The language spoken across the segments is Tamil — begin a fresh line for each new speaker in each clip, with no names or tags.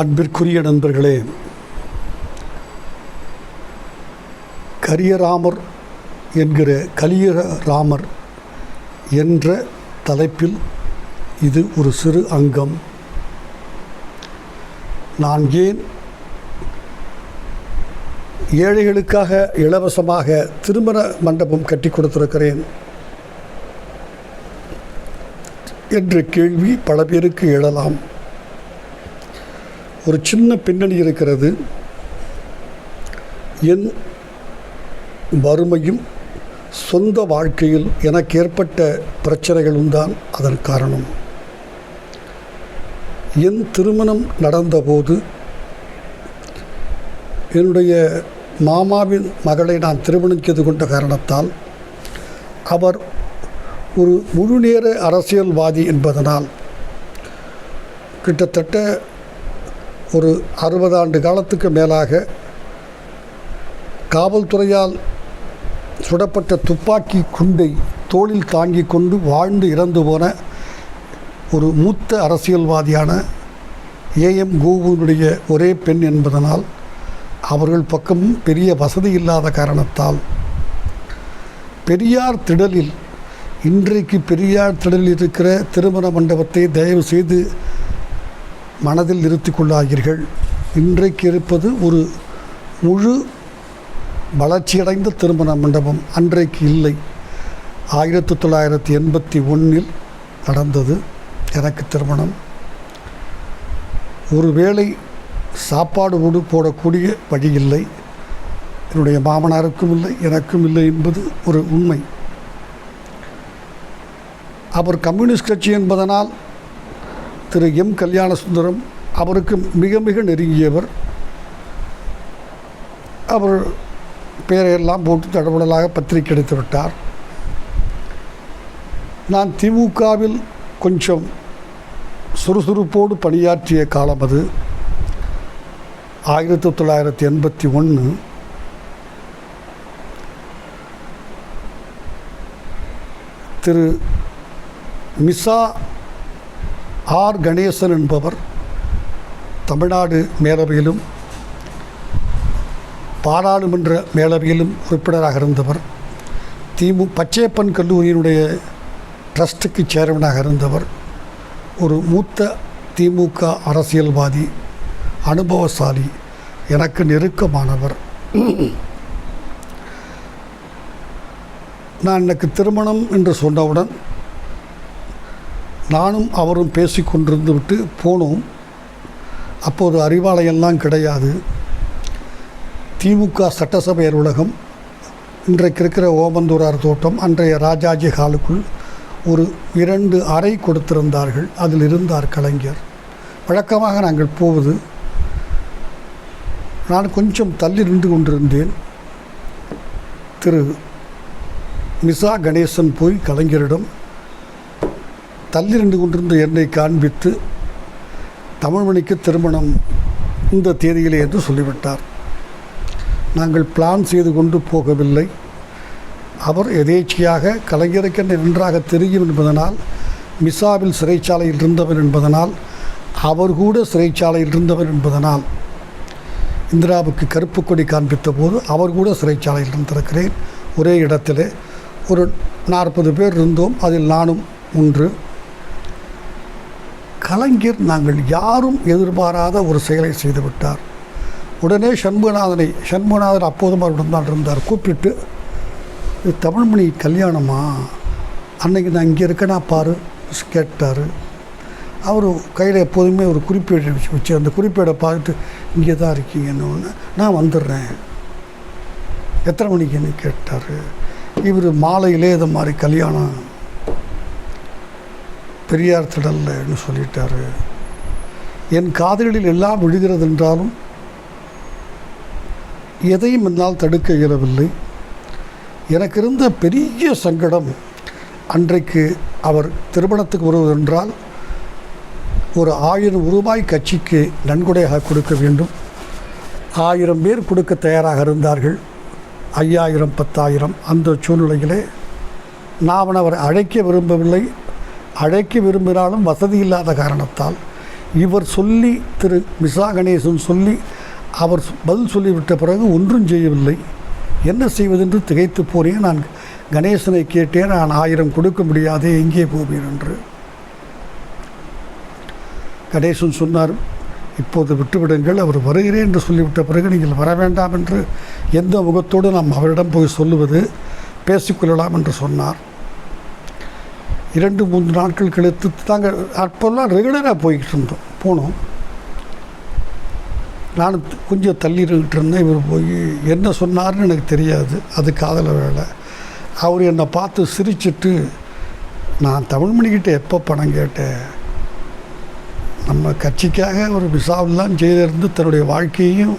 அன்பிற்குரிய நண்பர்களே கரியராமர் என்கிற கலியராமர் என்ற தலைப்பில் இது ஒரு சிறு அங்கம். நான் ஏன் ஏழைகளுக்காக இலவசமாக திருமண மண்டபம் கட்டி கொடுத்திருக்கிறேன்? என்ற கேள்வி பல பேருக்கு எழலாம். ஒரு சின்ன பின்னணி இருக்கிறது. என் வறுமையும் சொந்த வாழ்க்கையில் எனக்கு ஏற்பட்ட பிரச்சனைகளும் தான் அதன் காரணம். என் திருமணம் நடந்தபோது என்னுடைய மாமாவின் மகளை நான் திருமணம் செய்து கொண்ட காரணத்தால் அவர் ஒரு முழுநேர அரசியல்வாதி என்பதனால் கிட்டத்தட்ட ஒரு அறுபது ஆண்டு காலத்துக்கு மேலாக காவல்துறையால் சுடப்பட்ட துப்பாக்கி குண்டை தோளில் தாங்கி கொண்டு வாழ்ந்து இறந்து போன ஒரு மூத்த அரசியல்வாதியான ஏஎம் கோவுனுடைய ஒரே பெண் என்பதனால் அவர்கள் பக்கமும் பெரிய வசதி இல்லாத காரணத்தால் பெரியார் திடலில் இன்றைக்கு பெரியார் திடலில் இருக்கிற திருமண மண்டபத்தை தயவு செய்து மனதில் நிறுத்தி கொள்ளாகிறீர்கள் இன்றைக்கு இருப்பது ஒரு முழு வளர்ச்சியடைந்த திருமண மண்டபம். அன்றைக்கு இல்லை. ஆயிரத்தி தொள்ளாயிரத்தி எண்பத்தி ஒன்றில் நடந்தது எனக்கு திருமணம். ஒருவேளை சாப்பாடு உடு போடக்கூடிய வழி இல்லை. என்னுடைய மாமனாருக்கும் இல்லை எனக்கும் இல்லை என்பது ஒரு உண்மை. அவர் கம்யூனிஸ்ட் கட்சி என்பதனால் திரு எம் கல்யாணசுந்தரம் அவருக்கு மிக மிக நெருங்கியவர். அவர் பெயரையெல்லாம் போட்டு தடபுடலாக பத்திரிக்கை எடுத்து விட்டார். நான் திமுகவில் கொஞ்சம் சுறுசுறுப்போடு பணியாற்றிய காலம் அது. ஆயிரத்தி தொள்ளாயிரத்தி எண்பத்தி ஒன்று திரு மிசா ஆர். கணேசன் என்பவர் தமிழ்நாடு மேலவையிலும் பாராளுமன்ற மேலவையிலும் உறுப்பினராக இருந்தவர் திமு பச்சையப்பன் கல்லூரியினுடைய ட்ரஸ்ட்டுக்கு சேர்மனாக இருந்தவர் ஒரு மூத்த திமுக அரசியல்வாதி அனுபவசாலி எனக்கு நெருக்கமானவர். நான் எனக்கு திருமணம் என்று சொன்னவுடன் நானும் அவரும் பேசி கொண்டிருந்து விட்டு போனோம். அப்போது அறிவாலயம்லாம் கிடையாது. திமுக சட்டசபை அலுவலகம் இன்றைக்கு இருக்கிற ஓமந்தூரார் தோட்டம் அன்றைய ராஜாஜி ஹாலுக்குள் ஒரு இரண்டு அறை கொடுத்திருந்தார்கள். அதில் இருந்தார் கலைஞர். வழக்கமாக நாங்கள் போவது நான் கொஞ்சம் தள்ளி நின்று கொண்டிருந்தேன். திரு. மிசா கணேசன் போய் கலைஞரிடம் தள்ளி நின்று கொண்டிருந்த என்னை காண்பித்து தமிழ்மணிக்கு திருமணம் இந்த தேதியிலே என்று சொல்லிவிட்டார். நாங்கள் பிளான் செய்து கொண்டு போகவில்லை. அவர் எதேச்சியாக கலைஞருக்கு நன்றாக தெரியும் என்பதனால் மிசாவில் சிறைச்சாலையில் இருந்தவர் என்பதனால் அவர் கூட சிறைச்சாலையில் இருந்தவர் என்பதனால் இந்திராவுக்கு கருப்பு கொடி காண்பித்த போது அவர் கூட சிறைச்சாலையில் இருந்திருக்கிறேன். ஒரே இடத்திலே ஒரு நாற்பது பேர் இருந்தோம். அதில் நானும் ஒன்று. கலைஞர் நாங்கள் யாரும் எதிர்பாராத ஒரு செயலை செய்துவிட்டார். உடனே சண்முகநாதனை சண்முகநாதன் அப்போதும் அவருடன் தான் இருந்தார். கூப்பிட்டு இது தமிழ்மணி கல்யாணமா? அன்னைக்கு நான் இங்கே இருக்கேனா பாரு கேட்டார். அவர் கையில் எப்போதுமே ஒரு குறிப்பேடு வச்சு வச்சு அந்த குறிப்பேடை பார்த்துட்டு இங்கே தான் இருக்கீங்கன்னு ஒன்று நான் வந்துடுறேன். எத்தனை மணிக்குன்னு கேட்டார். இவர் மாலையிலே இது மாதிரி கல்யாணம் பெரியார் திடல்லன்னு சொல்லிட்டார்? என் காதுகளில் எல்லாம் விழுகிறது என்றாலும் எதையும் என்னால் தடுக்க இயலவில்லை. எனக்கு இருந்த பெரிய சங்கடம் அன்றைக்கு அவர் திருமணத்துக்கு வருவதென்றால் ஒரு ஆயிரம் ரூபாய் கட்சிக்கு நன்கொடையாக கொடுக்க வேண்டும். ஆயிரம் பேர் கொடுக்க தயாராக இருந்தார்கள். ஐயாயிரம் பத்தாயிரம் அந்த சூழ்நிலையிலே நான் அவரை அழைக்க விரும்பவில்லை. அழைக்க விரும்பினாலும் வசதி இல்லாத காரணத்தால் இவர் சொல்லி திரு மிசா கணேசன் சொல்லி அவர் பதில் சொல்லிவிட்ட பிறகு ஒன்றும் செய்யவில்லை. என்ன செய்வதென்று திகைத்து போனேன். நான் கணேசனை கேட்டேன். நான் ஆயிரம் கொடுக்க முடியாதே எங்கே போவேன் என்று. கணேசன் சொன்னார் இப்போது விட்டுவிடுங்கள். அவர் வருகிறேன் என்று சொல்லிவிட்ட பிறகு நீங்கள் வர வேண்டாம் என்று எந்த முகத்தோடு நாம் அவரிடம் போய் சொல்லுவது பேசிக்கொள்ளலாம் என்று சொன்னார். இரண்டு மூன்று நாட்கள் கழித்து நாங்கள் அப்போல்லாம் ரெகுலராக போய்கிட்டு இருந்தோம் போனோம். நான் கொஞ்சம் தள்ளி இருந்துட்டு இருந்தேன். இவர் போய் என்ன சொன்னார்னு எனக்கு தெரியாது. அது காதல வேலை. அவர் என்னை பார்த்து சிரிச்சிட்டு நான் தமிழ்மணிக்கிட்ட எப்போ பணம் கேட்டேன்? நம்ம கட்சிக்காக ஒரு விசாவெல்லாம் செய்திருந்து தன்னுடைய வாழ்க்கையையும்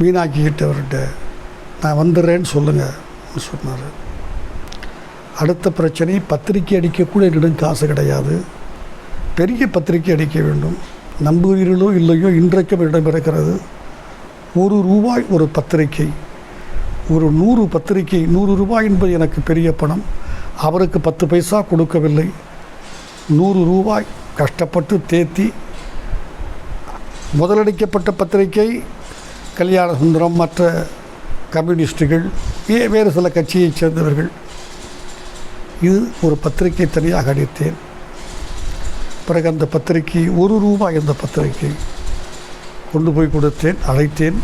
வீணாக்கிக்கிட்டவர்கிட்ட நான் வந்துடுறேன்னு சொல்லுங்கள் சொன்னார். அடுத்த பிரச்சனை பத்திரிக்கை அடிக்கக்கூட என்னிடம் காசு கிடையாது. பெரிய பத்திரிக்கை அடிக்க வேண்டும். நம்புகிறீர்களோ இல்லையோ இன்றைக்கும் இடம் இருக்கிறது. ஒரு ரூபாய் ஒரு பத்திரிக்கை. ஒரு நூறு பத்திரிக்கை நூறு ரூபாய் என்பது எனக்கு பெரிய பணம். அவருக்கு பத்து பைசா கொடுக்கவில்லை. நூறு ரூபாய் கஷ்டப்பட்டு தேத்தி முதலடிக்கப்பட்ட பத்திரிகை கல்யாண சுந்தரம் மற்ற கம்யூனிஸ்டுகள் ஏ வேறு சில கட்சியைச் சேர்ந்தவர்கள் இது ஒரு பத்திரிகை தனியாக அடித்தேன் பிறகு அந்த பத்திரிகை ஒரு ரூபாய் அந்த பத்திரிகை கொண்டு போய் கொடுத்தேன் அழைத்தேன்.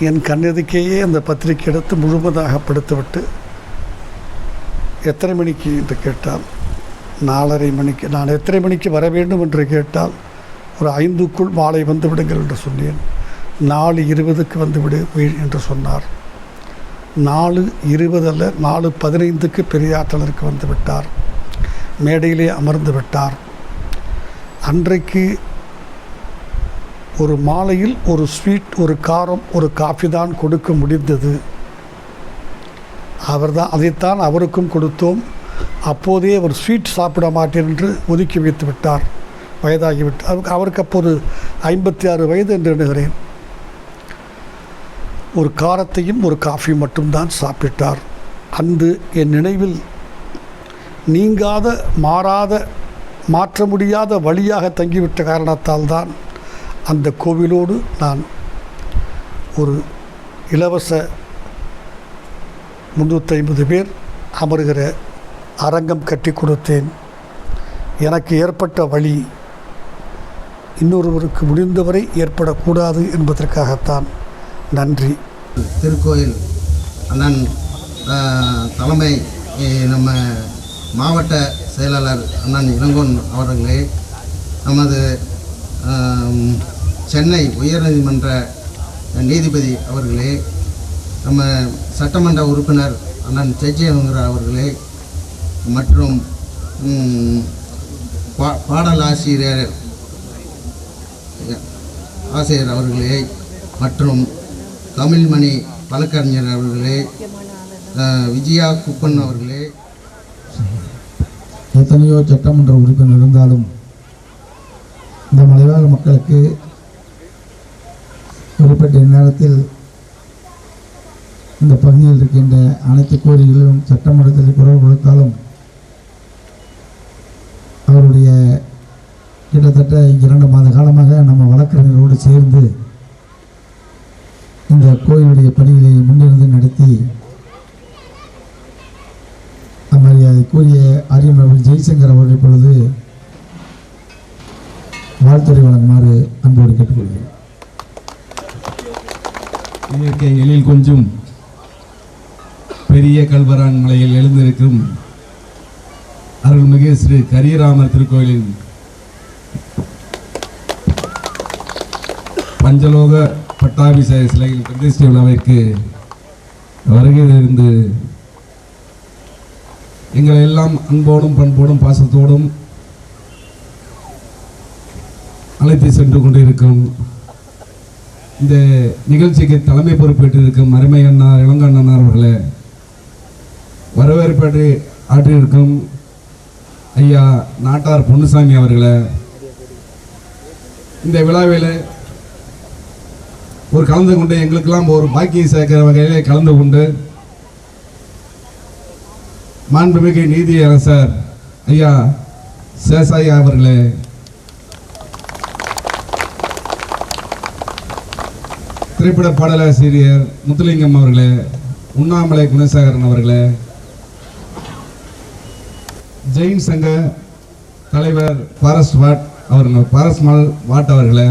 என் கண்ணெதுக்கேயே அந்த பத்திரிகை எடுத்து முழுவதாக படுத்துவிட்டு எத்தனை மணிக்கு என்று கேட்டால் நாலரை மணிக்கு நான் எத்தனை மணிக்கு வர வேண்டும் என்று கேட்டால் ஒரு ஐந்துக்குள் மாலை வந்து விடுங்கள் என்று சொன்னேன். நாலு இருபதுக்கு வந்துவிடு என்று சொன்னார். நாலு இருபது அல்ல நாலு பதினைந்துக்கு பெரியாற்றலருக்கு வந்து விட்டார். மேடையிலே அமர்ந்து விட்டார். அன்றைக்கு ஒரு மாலையில் ஒரு ஸ்வீட் ஒரு காரம் ஒரு காஃபி தான் கொடுக்க முடிந்தது. அவர்தான் அதைத்தான் அவருக்கும் கொடுத்தோம். அப்போதே அவர் ஸ்வீட் சாப்பிட மாட்டேன் என்று ஒதுக்கி வைத்து விட்டார். வயதாகிவிட்டு அவருக்கு அவருக்கு அப்போது ஐம்பத்தி ஆறு வயது என்று எண்ணுகிறேன். ஒரு காரத்தையும் ஒரு காஃபி மட்டும்தான் சாப்பிட்டார். அன்று என் நினைவில் நீங்காத மாறாத மாற்ற முடியாத வழியாக தங்கிவிட்ட காரணத்தால் தான் அந்த கோவிலோடு நான் ஒரு இலவச முந்நூற்றி ஐம்பது பேர் அமருகிற அரங்கம் கட்டி கொடுத்தேன். எனக்கு ஏற்பட்ட வழி இன்னொருவருக்கு முடிந்தவரை ஏற்படக்கூடாது என்பதற்காகத்தான். நன்றி.
திருக்கோயில் அண்ணன் தலைமை நம்ம மாவட்ட செயலாளர் அண்ணன் இளங்கோன் அவர்களே நமது சென்னை உயர்நீதிமன்ற நீதிபதி அவர்களே நம்ம சட்டமன்ற உறுப்பினர் அண்ணன் ஜெய்ஜயவங்கர அவர்களே மற்றும் பா பாடலாசிரியர் ஆசிரியர் அவர்களே மற்றும் தமிழ்மணி வழக்கறிஞர் அவர்களே விஜயா குப்பன் அவர்களே.
எத்தனையோ சட்டமன்ற உறுப்பினர் இருந்தாலும் இந்த மலைவாழ் மக்களுக்கு குறிப்பிட்ட நேரத்தில் இந்த பகுதியில் இருக்கின்ற அனைத்து கோரிக்கைகளும் சட்டமன்றத்தில் குரல் கொடுத்தாலும் அவருடைய கிட்டத்தட்ட இரண்டு மாத காலமாக நம்ம வழக்கறிஞரோடு சேர்ந்து இந்த கோயிலுடைய பணிகளை முன்னிருந்து நடத்தி மரியாதைக்குரிய ஆரியமரவர் ஜெய்சங்கர் அவர்கள் இப்பொழுது வாழ்த்துறை வழங்குமாறு அன்போடு கேட்டுக்கொள்கிறேன்
இயற்கை எழில் கொஞ்சம் பெரிய கல்வரான் மலையில் எழுந்திருக்கும் அருள்மிகு ஸ்ரீ கரியராமர் திருக்கோயிலின் பஞ்சலோக பட்டாபிஷேக சிலையில் பிரதிஷ்டை விழாவிற்கு வருகையிலிருந்து எங்களை எல்லாம் அன்போடும் பண்போடும் பாசத்தோடும் அழைத்து சென்று கொண்டிருக்கும் இந்த நிகழ்ச்சிக்கு தலைமை பொறுப்பேற்றிருக்கும் அருமை அண்ணார் இளங்கண்ணனார் அவர்களே வரவேற்பேற்று ஆற்றியிருக்கும் ஐயா நாட்டார் பொன்னுசாமி அவர்களே இந்த விழாவில் ஒரு கலந்து கொண்டு எங்களுக்கெல்லாம் ஒரு பாக்கியம் சேர்க்கிற வகையில் கலந்து கொண்டு மாண்புமிகு நீதி அரசர் ஐயா சேசாயா அவர்களே திரைப்பட பாடலாசிரியர் முத்துலிங்கம் அவர்களே உண்ணாமலை குணசேகரன் அவர்களே ஜெயின் சங்க தலைவர் பாரஸ் வாட் அவர்கள் பாரஸ்மல் வாட் அவர்களே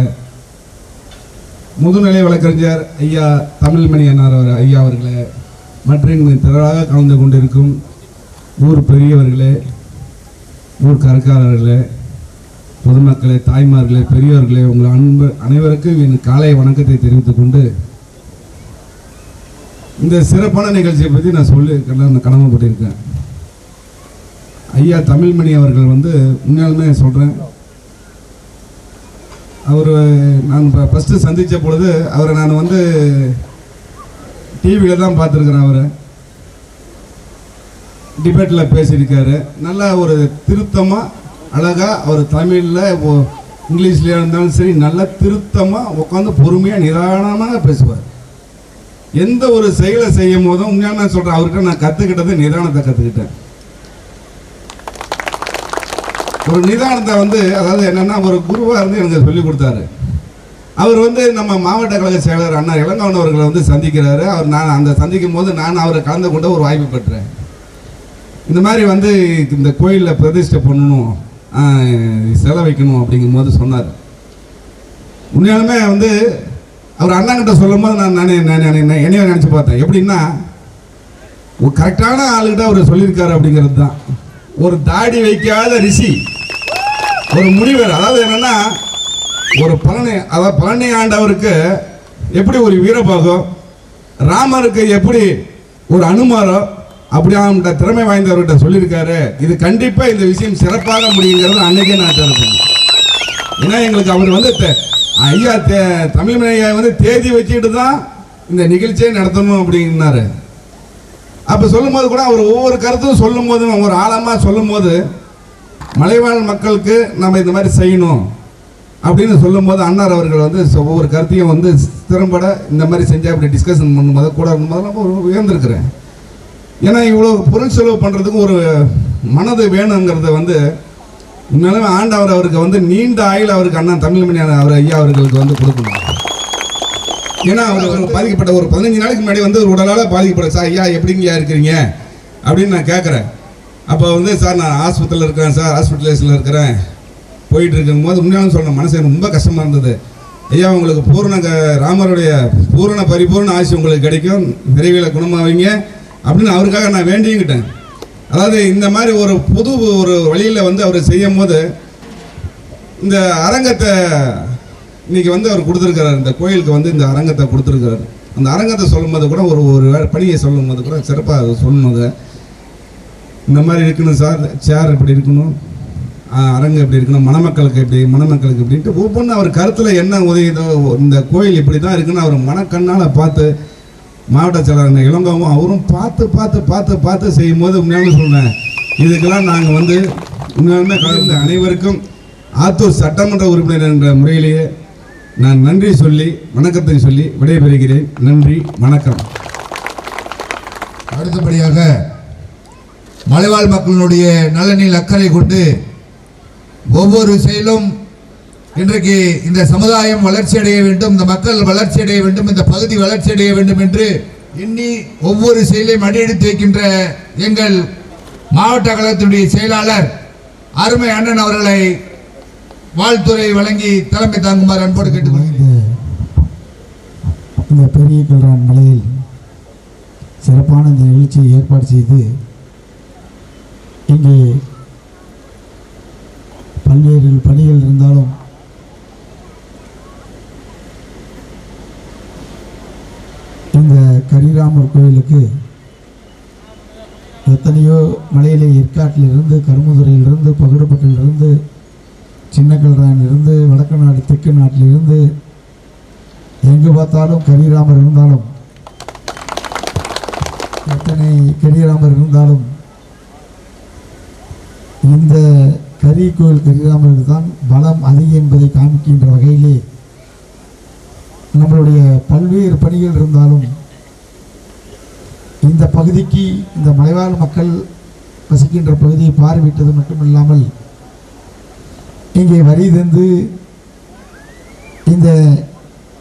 முதுநிலை வழக்கறிஞர் ஐயா தமிழ்மணி அண்ணார் அவர் ஐயா அவர்களே மற்றும் திரளாக கலந்து கொண்டிருக்கும் ஊர் பெரியவர்களே ஊர் கரக்காரர்களே பொதுமக்களே தாய்மார்களே பெரியோர்களே உங்கள் அன்பு அனைவருக்கும் என் காலை வணக்கத்தை தெரிவித்துக் கொண்டு இந்த சிறப்பான நிகழ்ச்சியை பற்றி நான் சொல்லி கடமைப்பட்டிருக்கேன். ஐயா தமிழ்மணி அவர்கள் வந்து உண்மையாலுமே சொல்கிறேன் அவர் நான் இப்போ ஃபஸ்ட்டு சந்தித்த பொழுது அவரை நான் வந்து டிவியில் தான் பார்த்துருக்குறேன் அவரை. டிபேட்டில் பேசியிருக்காரு. நல்லா ஒரு திருத்தமாக அழகாக அவர் தமிழில் இங்கிலீஷ்லேயே இருந்தாலும் சரி நல்லா திருத்தமாக உட்காந்து பொறுமையாக நிதானமாக பேசுவார். எந்த ஒரு செயலை செய்யும் போதும் உண்மையாக நான் சொல்கிறேன் அவர்கிட்ட நான் கற்றுக்கிட்டது நிதானத்தை கற்றுக்கிட்டேன் ஒரு நிதானத்தை வந்து அதாவது என்னென்னா ஒரு குருவாக இருந்து எனக்கு சொல்லிக் கொடுத்தாரு. அவர் வந்து நம்ம மாவட்ட கழக செயலர் அண்ணா இளங்கவன் அவர்களை வந்து சந்திக்கிறாரு. அவர் நான் அந்த சந்திக்கும் போது நான் அவரை கலந்து கொண்ட ஒரு வாய்ப்பு பெற்றேன். இந்த மாதிரி வந்து இந்த கோயிலில் பிரதிஷ்டை பண்ணணும். செலை வைக்கணும் அப்படிங்கும் போது சொன்னார். உண்மையாலுமே வந்து அவர் அண்ணாங்கிட்ட சொல்லும் போது நான் நானே நான் என்னைய நினச்சி பார்த்தேன். எப்படின்னா ஒரு கரெக்டான ஆளுகிட்ட அவர் சொல்லியிருக்காரு அப்படிங்கிறது தான். ஒரு தாடி வைக்காத ரிஷி ஒரு முனிவர் அதாவது என்னென்னா ஒரு பழனி அதாவது பழனி ஆண்டவருக்கு எப்படி ஒரு வீரபாகம் ராமருக்கு எப்படி ஒரு அனுமாரம் அப்படி அவங்கள்ட்ட திறமை வாய்ந்தவர்கிட்ட சொல்லியிருக்காரு. இது கண்டிப்பாக இந்த விஷயம் சிறப்பாக முடியுங்கிறது அன்னைக்கே நான் இருப்பேன் ஏன்னா எங்களுக்கு அவர் வந்து ஐயா தே- தமிழ் ஐயா வந்து தேதி வச்சுக்கிட்டு தான் இந்த நிகழ்ச்சியை நடத்தணும் அப்படின்னாரு. அப்போ சொல்லும்போது கூட அவர் ஒவ்வொரு கருத்தும் சொல்லும் போதும் ஒரு ஆழமாக சொல்லும்போது மலைவாழ் மக்களுக்கு நம்ம இந்த மாதிரி செய்யணும் அப்படின்னு சொல்லும்போது அன்னார் அவர்கள் வந்து ஒவ்வொரு கருத்தையும் வந்து திறம்பட இந்த மாதிரி செஞ்சால் அப்படி டிஸ்கஷன் பண்ணும்போது கூட இருக்கும்போது நான் உயர்ந்திருக்கிறேன். ஏன்னா இவ்வளோ பொருள் செலவு பண்ணுறதுக்கு ஒரு மனது வேணுங்கிறத வந்து உண்மையாலுமே ஆண்டவர் அவருக்கு வந்து நீண்ட ஆயில் அவருக்கு அண்ணன் தமிழ்மணி அவர் ஐயா அவர்களுக்கு வந்து கொடுக்கணும். ஏன்னா அவர் ஒரு பாதிக்கப்பட்ட ஒரு பதினஞ்சு நாளைக்கு முன்னாடி வந்து ஒரு உடலால் பாதிக்கப்பட்ட சார் ஐயா எப்படிங்கய்யா இருக்கிறீங்க? அப்படின்னு நான் கேட்குறேன். அப்போ வந்து சார் நான் ஹாஸ்பிட்டலில் இருக்கிறேன் சார் ஹாஸ்பிட்டலைஸில் இருக்கிறேன். போயிட்டு இருக்கும்போது உண்மையாலும் சொன்ன மனசு ரொம்ப கஷ்டமாக இருந்தது. ஐயா உங்களுக்கு பூரண க- ராமருடைய பூரண பரிபூர்ண ஆசி உங்களுக்கு கிடைக்கும். விரைவில் குணமாவீங்க. அப்படின்னு அவருக்காக நான் வேண்டியுங்கிட்டேன் அதாவது இந்த மாதிரி ஒரு புது ஒரு வழியில் வந்து அவர் செய்யும் போது இந்த அரங்கத்தை இன்றைக்கி வந்து அவர் கொடுத்துருக்கிறார். இந்த கோயிலுக்கு வந்து இந்த அரங்கத்தை கொடுத்துருக்கிறார். அந்த அரங்கத்தை சொல்லும்போது கூட ஒரு ஒரு பணியை சொல்லும்போது கூட சிறப்பாக சொன்னது இந்த மாதிரி இருக்கணும் சார் சேர் இப்படி இருக்கணும் ஆஹ், அரங்கு இப்படி இருக்கணும் மணமக்களுக்கு இப்படி மணமக்களுக்கு இப்படின்ட்டு ஒவ்வொன்றும் அவர் கருத்தில் என்ன உதவிதோ இந்த கோயில் இப்படி தான் இருக்குன்னு அவர் மனக்கண்ணால் பார்த்து மாவட்ட செயலாளர் இளங்கோவும் அவரும் பார்த்து பார்த்து பார்த்து பார்த்து செய்யும்போது உண்மையான சொன்னேன் இதுக்கெல்லாம் நாங்கள் வந்து உண்மையாலுமே கலந்து அனைவருக்கும் ஆத்தூர் சட்டமன்ற உறுப்பினர் என்ற முறையிலேயே நான் நன்றி சொல்லி வணக்கத்தை சொல்லி விடைபெறுகிறேன். நன்றி வணக்கம்.
அடுத்தபடியாக மலைவாழ் மக்களினுடைய நலனில் அக்கறை கொண்டு ஒவ்வொரு செயலும் இன்றைக்கு இந்த சமுதாயம் வளர்ச்சி அடைய வேண்டும் இந்த மக்கள் வளர்ச்சி அடைய வேண்டும் இந்த பகுதி வளர்ச்சி அடைய வேண்டும் என்று எண்ணி ஒவ்வொரு செயலையும் அடியெடுத்து வைக்கின்ற எங்கள் மாவட்ட கழகத்தினுடைய செயலாளர் அருமை அண்ணன் அவர்களை வாழ்த்துறை வழங்கி தலைமை தாங்குமாறு அன்போடு கேட்டுக்கொள்கிறேன்.
இந்த இந்த பெரிய கல்ரான் மலையில் சிறப்பான இந்த நிகழ்ச்சியை ஏற்பாடு செய்து இங்கே பல்வேறு பணிகள் இருந்தாலும் இந்த கரிராமர் கோயிலுக்கு எத்தனையோ மலையிலே ஏற்காட்டிலிருந்து கருமுதுறையிலிருந்து பகுடப்பட்டிலிருந்து சின்னக்கல்ரானிலிருந்து வடக்கு நாடு தெற்கு நாட்டிலிருந்து எங்கு பார்த்தாலும் கரிராமர் இருந்தாலும் எத்தனை கரிராமர் இருந்தாலும் இந்த கரி கோயில் கரிராமருக்கு தான் பலம் அதிகம் என்பதை காமிக்கின்ற வகையிலே நம்மளுடைய பல்வேறு பணிகள் இருந்தாலும் இந்த பகுதிக்கு இந்த மலைவாழ் மக்கள் வசிக்கின்ற பகுதியை பார்வையிட்டது மட்டுமில்லாமல் இங்கே வரி தந்து இந்த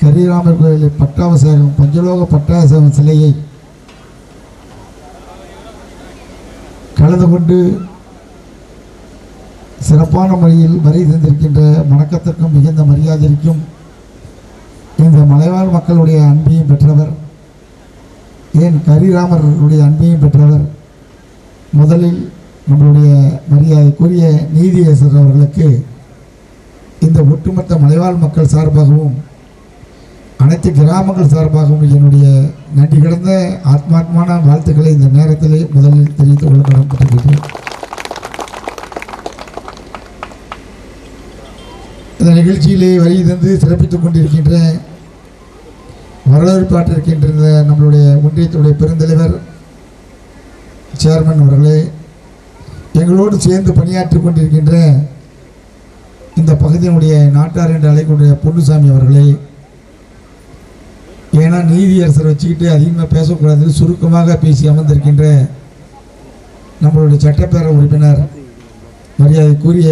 கரிராமர் கோயிலில் பட்டாபிஷேகம் பஞ்சலோக பட்டாபிஷேகம் சிலையை கலந்து கொண்டு சிறப்பான முறையில் வரி தந்திருக்கின்ற வணக்கத்திற்கும் மிகுந்த மரியாதைக்கும் இந்த மலைவாழ் மக்களுடைய அன்பையும் பெற்றவர் ஏன் கரிராமருடைய அன்பையும் பெற்றவர்? முதலில் நம்மளுடைய மரியாதைக்குரிய நீதியரசர் அவர்களுக்கு இந்த ஒட்டுமொத்த மலைவாழ் மக்கள் சார்பாகவும் அனைத்து கிராமங்கள் சார்பாகவும் என்னுடைய நன்றி கிடந்த ஆத்மாத்மான வாழ்த்துக்களை இந்த நேரத்திலே முதலில் தெரிவித்துக் கொள்ள கடமைப்பட்டிருக்கிறேன் இந்த நிகழ்ச்சியிலே வழி தந்து சிறப்பித்துக் கொண்டிருக்கின்ற வரவேற்பாற்றிருக்கின்ற நம்மளுடைய ஒன்றியத்துடைய பெருந்தலைவர் சேர்மன் அவர்களே. எங்களோடு சேர்ந்து பணியாற்றிக் கொண்டிருக்கின்ற இந்த பகுதியினுடைய நாட்டார் என்று அழைக்கக்கூடிய பொன்னுசாமி அவர்களே ஏன்னா நீதியரசர் வச்சுக்கிட்டு அதிகமாக பேசக்கூடாது சுருக்கமாக பேசி அமர்ந்திருக்கின்ற நம்மளுடைய சட்டப்பேரவை உறுப்பினர் மரியாதைக்குரிய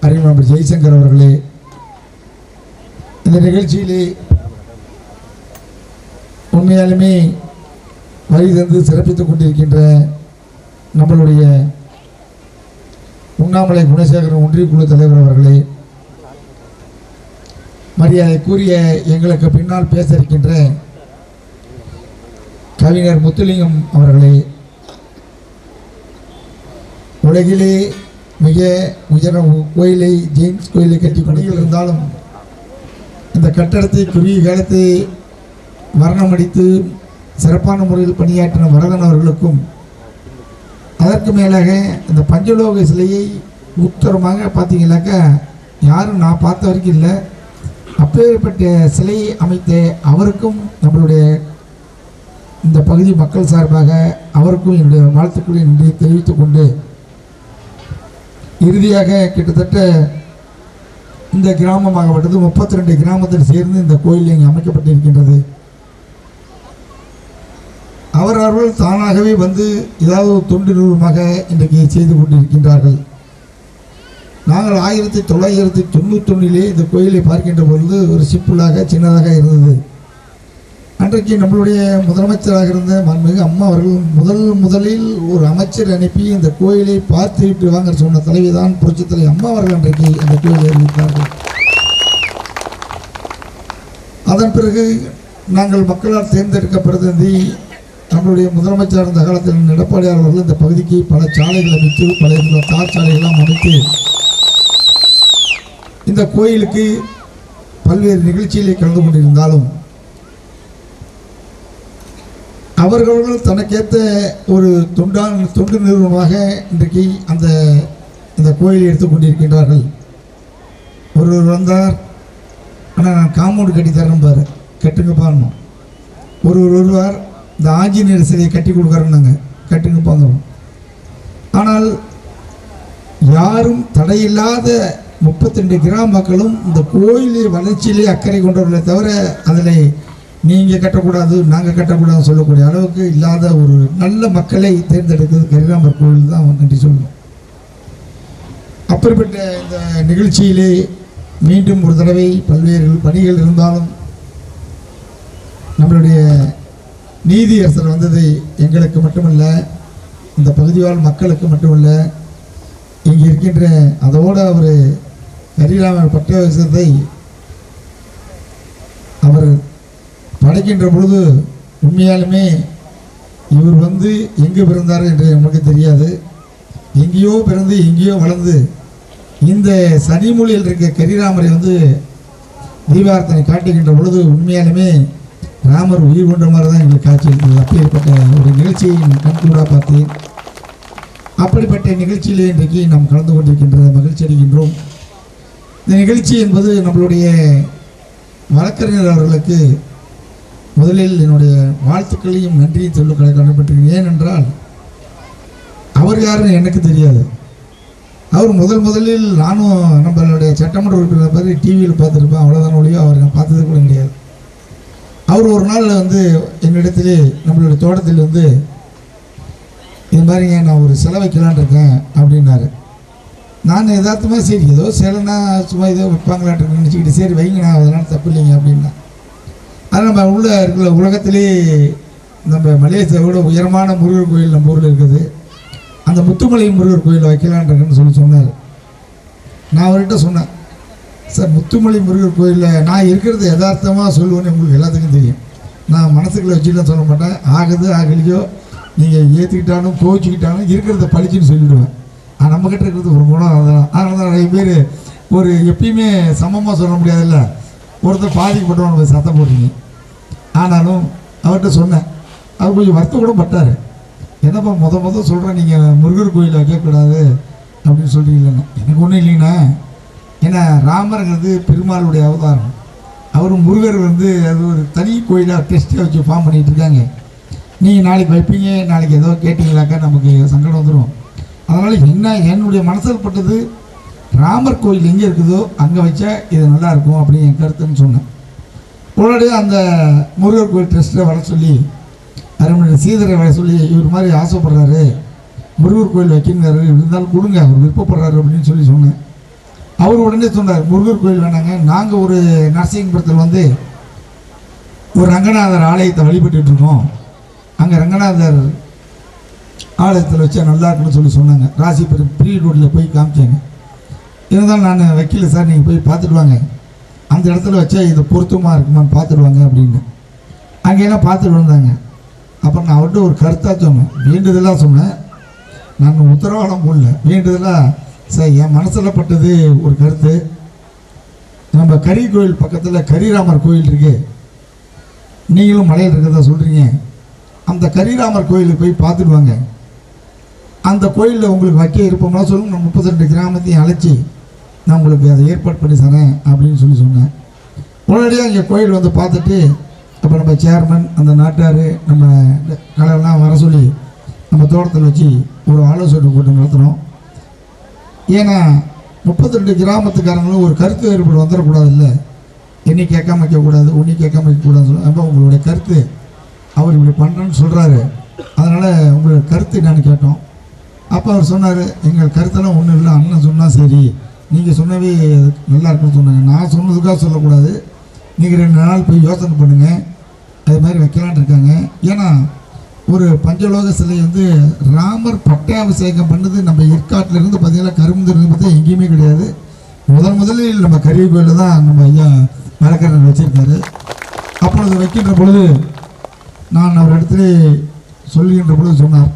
அறிமுகம் ஜெய்சங்கர் அவர்களே இந்த நிகழ்ச்சியிலே உண்மையாலுமே வழி தந்து சிறப்பித்துக் கொண்டிருக்கின்ற நம்மளுடைய உண்ணாமலை குணசேகரன் ஒன்றிய குழு தலைவர் அவர்களே மரியாதைக்குரிய எங்களுக்கு பின்னால் பேச இருக்கின்ற கவிஞர் முத்துலிங்கம் அவர்களே உலகிலே மிக உயர கோயிலை ஜெயின்ஸ் கோயிலை கட்டி பணிகள் இருந்தாலும் இந்த கட்டடத்தை குறுகிய காலத்தை மரணமடித்து சிறப்பான முறையில் பணியாற்றின வரதன் அவர்களுக்கும் அதற்கு மேலாக இந்த பஞ்சலோக சிலையை உத்தரமாக பார்த்தீங்கன்னாக்கா யாரும் நான் பார்த்த வரைக்கும் இல்லை. அப்பேற்பட்ட சிலையை அமைத்த அவருக்கும் நம்மளுடைய இந்த பகுதி மக்கள் சார்பாக அவருக்கும் என்னுடைய வாழ்த்துக்களை நன்றி தெரிவித்துக் கொண்டு இறுதியாக கிட்டத்தட்ட இந்த கிராமமாகப்பட்டது முப்பத்தி ரெண்டு கிராமத்தில் சேர்ந்து இந்த கோயில் இங்கே அமைக்கப்பட்டிருக்கின்றது. அவர் அவர்கள் தானாகவே வந்து ஏதாவது ஒரு தொண்டு நிறுவனமாக இன்றைக்கு செய்து கொண்டிருக்கின்றார்கள். நாங்கள் ஆயிரத்தி தொள்ளாயிரத்தி தொண்ணூத்தொன்னிலே இந்த கோயிலை பார்க்கின்ற பொழுது ஒரு சிம்பிளாக சின்னதாக இருந்தது. அன்றைக்கு நம்மளுடைய முதலமைச்சராக இருந்த மாண்புமிகு அம்மா அவர்கள் முதல் முதலில் ஒரு அமைச்சர் அனுப்பி இந்த கோயிலை பார்த்து விட்டு வாங்க சொன்ன தலைவி தான் புரட்சித்தலை அம்மா அவர்கள் அன்றைக்கு அந்த கோயிலை அறிவித்தார்கள். அதன் பிறகு நாங்கள் மக்களால் தேர்ந்தெடுக்க பிரதிநிதி நம்மளுடைய முதலமைச்சர் இருந்த காலத்தில் எடப்பாடியார் அவர்கள் இந்த பகுதிக்கு பல சாலைகள் அமைத்து பல தார் சாலைகள்லாம் அமைத்து இந்த கோயிலுக்கு பல்வேறு நிகழ்ச்சிகளை கலந்து கொண்டிருந்தாலும் அவர்கள் தனக்கேற்ற ஒரு தொண்டான் தொண்டு நிறுவனமாக இன்றைக்கு அந்த இந்த கோயிலை எடுத்துக்கொண்டிருக்கின்றார்கள் ஒருவர் வந்தார். ஆனால் நான் காம்பவுண்டு கட்டித்தரேன் பாரு. கட்டுங்கப்பான்னு ஒருவர் வருவார். இந்த ஆஞ்சநேயர் சிலையை கட்டி கொடுக்குறேன்னாங்க. கட்டுங்கப்பாங்க ஆனால் யாரும் தடையில்லாத முப்பத்தி ரெண்டு கிராம மக்களும் இந்த கோயிலை வளர்ச்சியிலே அக்கறை கொண்டவர்களே தவிர அதில் நீங்கள் கட்டக்கூடாது நாங்கள் கட்டக்கூடாதுன்னு சொல்லக்கூடிய அளவுக்கு இல்லாத ஒரு நல்ல மக்களை தேர்ந்தெடுக்கிறது கரிராமர் கோயில் தான். நன்றி சொல்லணும். அப்படிப்பட்ட இந்த நிகழ்ச்சியிலே மீண்டும் ஒரு தடவை பல்வேறு பணிகள் இருந்தாலும் நம்மளுடைய நீதியரசர் வந்தது எங்களுக்கு மட்டுமல்ல இந்த பகுதிவாழ் மக்களுக்கு மட்டுமல்ல இங்கே இருக்கின்ற அதோடு அவர் கரிராமர் பட்டவசத்தை அவர் படைக்கின்ற பொழுது உண்மையாலுமே இவர் வந்து எங்கே பிறந்தார் என்று நமக்கு தெரியாது. எங்கேயோ பிறந்து எங்கேயோ வளர்ந்து இந்த சனிமொழியில் இருக்க கரிராமரை வந்து தீபார்த்தனை காட்டுகின்ற பொழுது உண்மையாலுமே ராமர் உயிர் கொண்ட மாதிரி தான் எங்களுக்கு காட்சி இருந்தது அப்பேற்பட்ட ஒரு நிகழ்ச்சியை நான் கண்கூடாக பார்த்தேன். அப்படிப்பட்ட நிகழ்ச்சியிலே இன்றைக்கு நாம் கலந்து கொண்டிருக்கின்ற மகிழ்ச்சி அடைகின்றோம். இந்த நிகழ்ச்சி என்பது நம்மளுடைய வழக்கறிஞர் அவர்களுக்கு முதலில் என்னுடைய வாழ்த்துக்களையும் நன்றியும் சொல்ல கடமைப்பட்டிருக்கேன் ஏனென்றால் அவர் யாருன்னு எனக்கு தெரியாது. அவர் முதல் முதலில் நானும் நம்மளுடைய சட்டமன்ற உறுப்பினர் மாதிரி டிவியில் பார்த்துருப்பேன். அவ்வளோதான் ஒழியோ அவர் நான் பார்த்தது கூட கிடையாது. அவர் ஒரு நாள் வந்து என்னிடத்திலே நம்மளுடைய தோட்டத்தில் வந்து இது மாதிரிங்க நான் ஒரு சிலை வைக்கலான் இருக்கேன் அப்படின்னாரு. நான் எதார்த்தமாக சரி ஏதோ சிலைனா சும்மா ஏதோ வைப்பாங்களான்னு நினச்சிக்கிட்டு சரி வைங்கண்ணா அதனால் தப்பு இல்லைங்க அப்படின்னா. அது நம்ம உள்ள இருக்கிற உலகத்திலே நம்ம மலேசியாவோட உயரமான முருகர் கோயில் நம்ம ஊரில் இருக்குது. அந்த முத்துமலை முருகர் கோயில் வைக்கலான்னு இருக்கேன்னு சொல்லி சொன்னார். நான் அவர்கிட்ட சொன்னேன் சார் முத்துமலை முருகர் கோயிலில் நான் இருக்கிறது யதார்த்தமாக சொல்லுவேன்னு உங்களுக்கு எல்லாத்துக்கும் தெரியும். நான் மனசுக்குள்ள வச்சுலாம் சொல்ல மாட்டேன். ஆகுது ஆகலையோ நீங்கள் ஏற்றுக்கிட்டாலும் கோவிச்சுக்கிட்டாலும் இருக்கிறத பழிச்சுன்னு சொல்லிவிடுவேன் ஆனால் நம்மக்கிட்ட இருக்கிறது ஒரு குணம் அதெல்லாம் அதனால தான் நிறைய பேர் ஒரு எப்பயுமே சமமாக சொல்ல முடியாதுல்ல. ஒருத்தர் பாதிக்கப்பட்டவன் சத்தம் போடுறீங்க. ஆனாலும் அவர்கிட்ட சொன்னேன். அவர் கொஞ்சம் வருத்தம் கூட பட்டார். என்னப்பா முத முத சொல்கிறேன் நீங்கள் முருகர் கோயிலில் வைக்கக்கூடாது அப்படின்னு சொல்கிறீங்களேண்ணா எனக்கு ஒன்றும் இல்லைங்கண்ணா. ஏன்னா ராமருங்கிறது பெருமாளுடைய அவதாரம். அவர் முருகர் வந்து அது ஒரு தனி கோயிலாக டெஸ்ட்டாக வச்சு ஃபார்ம் பண்ணிகிட்டு இருக்காங்க. நீங்கள் நாளைக்கு வைப்பீங்க நாளைக்கு ஏதோ கேட்டிங்களாக்கா நமக்கு சங்கடம் வந்துடும் அதனால் என்ன என்னுடைய மனசில் பட்டது ராமர் கோயில் எங்கே இருக்குதோ அங்கே வச்சா இது நல்லாயிருக்கும் அப்படின்னு என் கருத்துன்னு சொன்னேன். உடனடியாக அந்த முருகர் கோயில் ட்ரஸ்ட்டில் வர சொல்லி அருமையான சீதரை வர சொல்லி இவர் மாதிரி ஆசைப்படுறாரு. முருகர் கோயில் வைக்கிறாரு இருந்தாலும் கொடுங்க அவர் விருப்பப்படுறாரு அப்படின்னு சொல்லி சொன்னேன். அவர் உடனே சொன்னார் முருகர் கோயில் வேணாங்க. நாங்கள் ஒரு நரசிங்கபுரத்தில் வந்து ஒரு ரங்கநாதர் ஆலயத்தை வழிபட்டு இருக்கோம். அங்கே ரங்கநாதர் ஆலயத்தில் வச்சா நல்லா இருக்குன்னு சொல்லி சொன்னாங்க. ராசிபுரம் ப்ரீ ரோட்டில் போய் காமிச்சாங்க. இருந்தாலும் நான் வைக்கல சார் நீங்கள் போய் பார்த்துட்டு வாங்க. அந்த இடத்துல வச்சா இது பொருத்தமாக இருக்குமான்னு பார்த்துடுவாங்க அப்படின்னு. அங்கெல்லாம் பார்த்துட்டு வந்தாங்க. அப்புறம் நான் அவர்கிட்ட ஒரு கருத்தாக சொன்னேன். வேண்டுதலாக சொன்னேன். நான் உத்தரவாதம் போடல. வேண்டுதலாக சார் என் மனசில் பட்டது ஒரு கருத்து. நம்ம கரி கோயில் பக்கத்தில் கரிராமர் கோயில் இருக்கு. நீங்களும் மலையில் இருக்கிறதா சொல்கிறீங்க அந்த கரிராமர் கோயிலுக்கு போய் பார்த்துட்டு வாங்க. அந்த கோயிலில் உங்களுக்கு வைக்க இருப்போம்னா சொல்லுங்க. நான் முப்பத்தி ரெண்டு கிராமத்தையும் அழைச்சி நான் உங்களுக்கு அதை ஏற்பாடு பண்ணி தரேன் அப்படின்னு சொல்லி சொன்னேன். உடனடியாக இங்கே கோயில் வந்து பார்த்துட்டு அப்போ நம்ம சேர்மன் அந்த நாட்டார் நம்ம கலையெல்லாம் வர சொல்லி நம்ம தோட்டத்தில் வச்சு ஒரு ஆலோசனை கூட்டம் நடத்தினோம். ஏன்னா முப்பத்தி ரெண்டு கிராமத்துக்காரங்களும் ஒரு கருத்து வேறுபாடு வந்துடக்கூடாது இல்லை என்னை கேட்காம வைக்கக்கூடாது உன்னை கேட்காம வைக்கக்கூடாது அப்போ உங்களுடைய கருத்து அவர் இப்படி பண்ணுறேன்னு சொல்கிறாரு அதனால் உங்களோட கருத்து என்னன்னு கேட்டோம். அப்போ அவர் சொன்னார் எங்கள் கருத்தெல்லாம் ஒன்றும் இல்லை அண்ணன் சொன்னால் சரி. நீங்கள் சொன்னவே நல்லா இருக்குன்னு சொன்னாங்க. நான் சொன்னதுக்காக சொல்லக்கூடாது. நீங்கள் ரெண்டு நாள் போய் யோசனை பண்ணுங்கள் அது மாதிரி வைக்கலான்னு இருக்காங்க. ஏன்னா ஒரு பஞ்சலோக சிலை வந்து ராமர் பட்டாபிஷேகம் பண்ணது நம்ம ஏற்காட்டில் இருந்து பார்த்தீங்கன்னா கரும்புந்திருந்து பார்த்தா எங்கேயுமே கிடையாது. முதல் முதலில் நம்ம கருவி கோயிலில் தான் நம்ம ஐயா மரக்கரன் வச்சுருக்காரு. அப்பொழுது வைக்கின்ற பொழுது நான் அவர் இடத்துல சொல்லுகின்ற பொழுது சொன்னார்.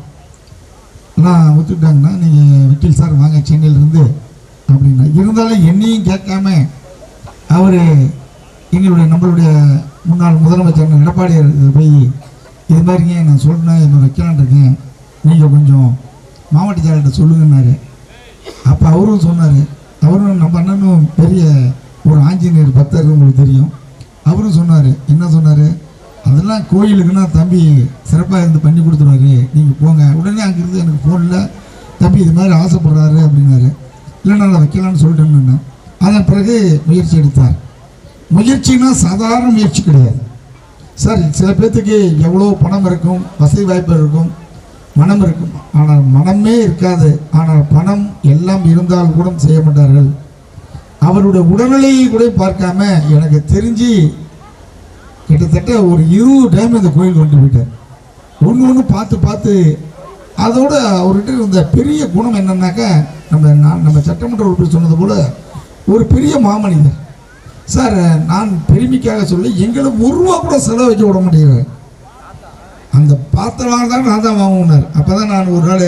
நான் ஒத்துக்கிட்டாங்கன்னா நீங்கள் வக்கீல் சார் வாங்க சென்னையிலேருந்து அப்படின்னா. இருந்தாலும் என்னையும் கேட்காம அவர் எங்களுடைய நம்மளுடைய முன்னாள் முதலமைச்சர் எடப்பாடியார் போய் இது மாதிரிங்க நான் சொல்கிறேன் என்ன வைக்கலான் இருக்கேன். நீங்கள் கொஞ்சம் மாவட்ட செயலர்கிட்ட சொல்லுங்கன்னாரு. அப்போ அவரும் சொன்னார். அவரும் நம்ம அண்ணனும் பெரிய ஒரு ஆஞ்சநேயர் பக்தர் உங்களுக்கு தெரியும். அவரும் சொன்னார். என்ன சொன்னார்? அதெல்லாம் கோயிலுக்குன்னா தம்பி சிறப்பாக இருந்து பண்ணி கொடுத்துருவாரு. நீங்கள் போங்க. உடனே அங்கேருந்து எனக்கு ஃபோனில் தம்பி இது மாதிரி ஆசைப்படுறாரு அப்படின்னாரு. இல்லைன்னா நான் வைக்கலான்னு சொல்லிட்டேன்னு அதன் பிறகு முயற்சி எடுத்தார். முயற்சினா சாதாரண முயற்சி கிடையாது. சார் சில பேர்த்துக்கு எவ்வளோ பணம் இருக்கும் வசதி வாய்ப்பு இருக்கும் மனம் இருக்கும். ஆனால் மனமே இருக்காது. ஆனால் பணம் எல்லாம் இருந்தால் கூட செய்ய மாட்டார்கள். அவருடைய உடல்நிலையை கூட பார்க்காம எனக்கு தெரிஞ்சு கிட்டத்தட்ட ஒரு இருபது டைம் இந்த கோயில் கொண்டு போயிட்டார். ஒன்று ஒன்று பார்த்து பார்த்து அதோட அவர்கிட்ட இருந்த பெரிய குணம் என்னன்னாக்கா நம்ம நான் நம்ம சட்டமன்ற உறுப்பினர் சொன்னது போல் ஒரு பெரிய மாமனிதர். சார் நான் பெருமைக்காக சொல்லி எங்களை ஒரு ரூபா கூட செலவு வைக்க விட முடியல. அந்த பாத்திரம் வாங்கினாலும் நான் தான் வாங்கினார் அப்போ தான் நான் ஒரு நாள்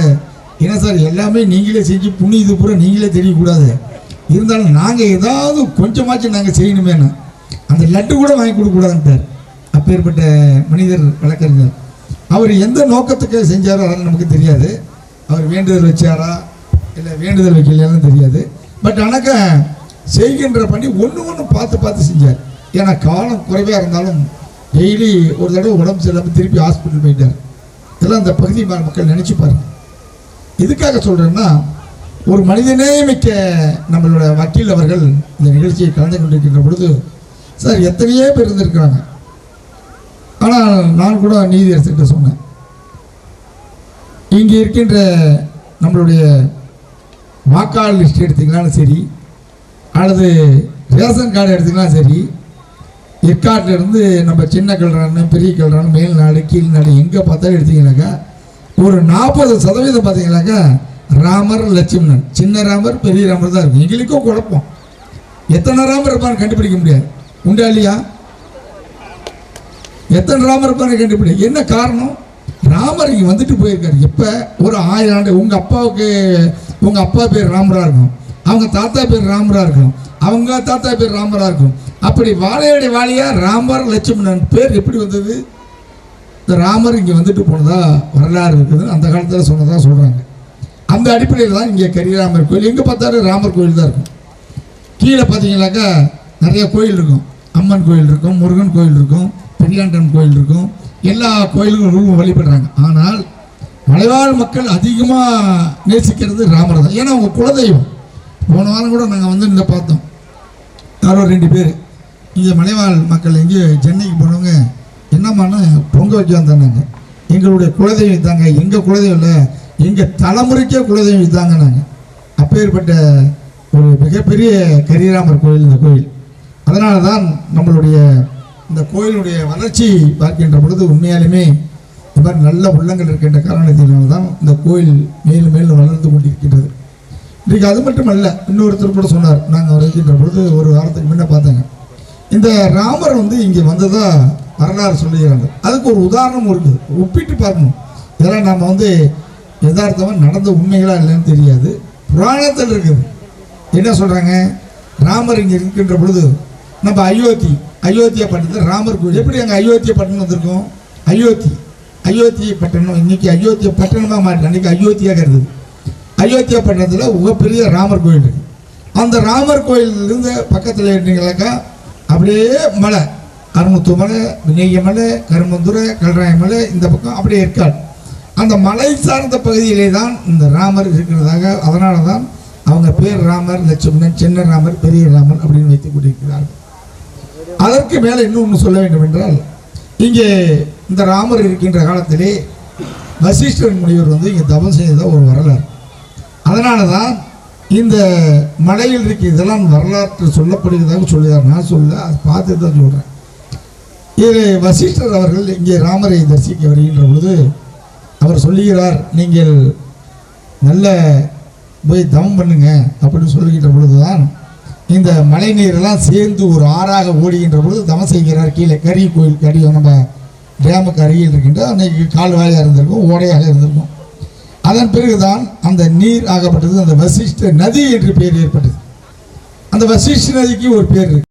என்ன சார் எல்லாமே நீங்களே செஞ்சு புண்ணியது பூரா நீங்களே தெரியக்கூடாது. இருந்தாலும் நாங்கள் ஏதாவது கொஞ்சமாச்சும் நாங்கள் செய்யணுமேனு அந்த லட்டு கூட வாங்கி கொடுக்கக்கூடாதுன்ட்டார் அப்பேற்பட்ட மனிதர் வழக்கறிஞர். அவர் எந்த நோக்கத்துக்கு செஞ்சாரோ அதெல்லாம் நமக்கு தெரியாது. அவர் வேண்டுதல் வச்சாரா இல்லை வேண்டுதல் வைக்கலையான்னு தெரியாது. பட் ஆனாக்க செய்கின்ற பண்ணி ஒன்று ஒன்று பார்த்து பார்த்து செஞ்சார். ஏன்னா காலம் குறைவாக இருந்தாலும் டெய்லி ஒரு தடவை உடம்பு சரியில்லாமல் திருப்பி ஹாஸ்பிட்டல் போயிட்டார். இதெல்லாம் அந்த பகுதி ம- மக்கள் நினச்சி பாருங்க. எதுக்காக சொல்கிறேன்னா ஒரு மனிதனே மிக்க நம்மளோட வக்கீல் அவர்கள் இந்த நிகழ்ச்சியை கலந்து கொண்டிருக்கின்ற பொழுது சார் எத்தனையோ பேர் இருந்திருக்கிறாங்க. ஆனால் நான் கூட நீதி நீதியரசர்கிட்ட சொன்னேன். இங்கே இருக்கின்ற நம்மளுடைய வாக்காளர் லிஸ்ட் எடுத்திங்கனாலும் சரி அல்லது ரேஷன் கார்டு எடுத்துக்கலாம் சரி இருந்து நம்ம சின்ன கல்றான்னு பெரிய கல்றான்னு மேல்நாடு கீழ்நாடு எங்கே பார்த்தாலும் எடுத்தீங்கன்னாக்கா ஒரு நாற்பது சதவீதம் பார்த்தீங்கன்னாக்கா ராமர் லட்சுமணன். சின்ன ராமர் பெரிய ராமர் தான் இருக்கும். எங்களுக்கும் குழப்பம். எத்தனை ராமர் இருப்பான்னு கண்டுபிடிக்க முடியாது. உண்டா இல்லையா? எத்தனை ராமர் இருப்பான்னு கண்டுபிடி என்ன காரணம்? ராமர் இங்கே வந்துட்டு போயிருக்காரு. இப்போ ஒரு ஆயிரம் ஆண்டு உங்கள் அப்பாவுக்கு உங்கள் அப்பா பேர் ராமராக இருக்கும். அவங்க தாத்தா பேர் ராமராக இருக்கும். அவங்க தாத்தா பேர் ராமராக இருக்கும். அப்படி வாழையடி வாழையா ராமர் லட்சுமணன் பேர் எப்படி வந்தது? இந்த ராமர் இங்கே வந்துட்டு போனதா வரலாறு இருக்குது. அந்த காலத்தில் சொன்னதாக சொல்கிறாங்க அந்த அடிப்படையில் தான் இங்கே கரிராமர் கோயில். எங்கே பார்த்தாலும் ராமர் கோயில் தான் இருக்கும். கீழே பார்த்தீங்கன்னாக்கா நிறைய கோயில் இருக்கும். அம்மன் கோயில் இருக்கும் முருகன் கோயில் இருக்கும் பெரியாண்டன் கோயில் இருக்கும். எல்லா கோயில்களும் வழிபடுறாங்க. ஆனால் மலைவாழ் மக்கள் அதிகமாக நேசிக்கிறது ராமர் தான். ஏன்னா அவங்க குலதெய்வம். போன வாரம் கூட நாங்கள் வந்து இந்த பார்த்தோம். யாரோ ரெண்டு பேர். இங்கே மலைவாழ் மக்கள் எங்கேயோ சென்னைக்கு போனவங்க என்னமான பொங்க வைக்க வந்தாங்க. எங்களுடைய குலதெய்வம் தாங்க எங்கள் குலதெய்வம் இல்லை எங்கள் தலைமுறைக்கே குலதெய்வம் தாங்க நாங்கள் அப்பேற்பட்ட ஒரு மிகப்பெரிய கரிராமர் கோயில் இந்த கோயில். அதனால தான் நம்மளுடைய இந்த கோயிலுடைய வளர்ச்சி பார்க்கின்ற பொழுது உண்மையாலுமே இந்த மாதிரி நல்ல உள்ளங்கள் இருக்கின்ற காரணத்தினால தான் இந்த கோயில் மேலும் மேலும் வளர்ந்து கொண்டிருக்கின்றது. இன்றைக்கு அது மட்டுமல்ல இன்னொருத்தர் கூட சொன்னார். நாங்கள் வரைக்கின்ற பொழுது ஒரு வாரத்துக்கு முன்னே பார்த்தாங்க. இந்த ராமர் வந்து இங்கே வந்ததாக வரலாறு சொல்லுகிறாங்க. அதுக்கு ஒரு உதாரணம் இருக்குது ஒப்பிட்டு பார்க்கணும். இதெல்லாம் நம்ம வந்து யதார்த்தமாக நடந்த உண்மைகளாக இல்லைன்னு தெரியாது. புராணத்தில் இருக்குது. என்ன சொல்கிறாங்க ராமர் இங்கே இருக்கின்ற பொழுது நம்ம அயோத்தி அயோத்தியா பட்டணத்தில் ராமர் கோயில். எப்படி அங்கே அயோத்தியா பட்டணம் வந்திருக்கோம்? அயோத்தி. அயோத்தி பட்டணம் இன்னைக்கு அயோத்தியா பட்டணமாக மாறி அன்றைக்கி அயோத்தியாக இருந்தது. அயோத்தியா பட்டணத்தில் மிகப்பெரிய ராமர் கோயில். இருக்கு அந்த ராமர் கோயிலிருந்து பக்கத்தில் இருந்தீங்களாக்கா அப்படியே மலை. அருமுத்து மலை நெய்ய மலை கருமந்துரை கல்ராய மலை இந்த பக்கம் அப்படியே இருக்காது. அந்த மலை சார்ந்த பகுதியிலே தான் இந்த ராமர் இருக்கிறதாக அதனால தான் அவங்க பேர் ராமர் லட்சுமணன் சின்ன ராமர் பெரிய ராமர் அப்படின்னு வைத்துக் கொண்டிருக்கிறார்கள். அதற்கு மேலே இன்னும் ஒன்று சொல்ல வேண்டும் என்றால் இங்கே இந்த ராமர் இருக்கின்ற காலத்திலே வசிஷ்டர் முனிவர் வந்து இங்கே தவம் செய்ததாக ஒரு வரலாறு. அதனால தான் இந்த மலையில் இருக்க இதெல்லாம் வரலாற்று சொல்லப்படுகிறதாக சொல்லுகிறார் நான் சொல்ல அதை பார்த்து தான் சொல்கிறேன் இது வசிஷ்டர் அவர்கள் இங்கே ராமரை தரிசிக்க வருகின்ற பொழுது அவர் சொல்லுகிறார் நீங்கள் நல்ல போய் தவம் பண்ணுங்க அப்படின்னு சொல்லுகின்ற பொழுதுதான் இந்த மழை நீரெல்லாம் சேர்ந்து ஒரு ஆறாக ஓடுகின்ற பொழுது தவம் செய்கிறார். கீழே கறி கோயில் கரி நம்ம டேமுக்கு அருகில் இருக்கின்ற அன்னைக்கு கால்வாயாக இருந்திருக்கும் ஓடையாக இருந்திருக்கும். அதன் பிறகுதான் அந்த நீர் ஆகப்பட்டது அந்த வசிஷ்ட நதி என்று பெயர் ஏற்பட்டது. அந்த வசிஷ்ட நதிக்கு ஒரு பேர் இருக்கு.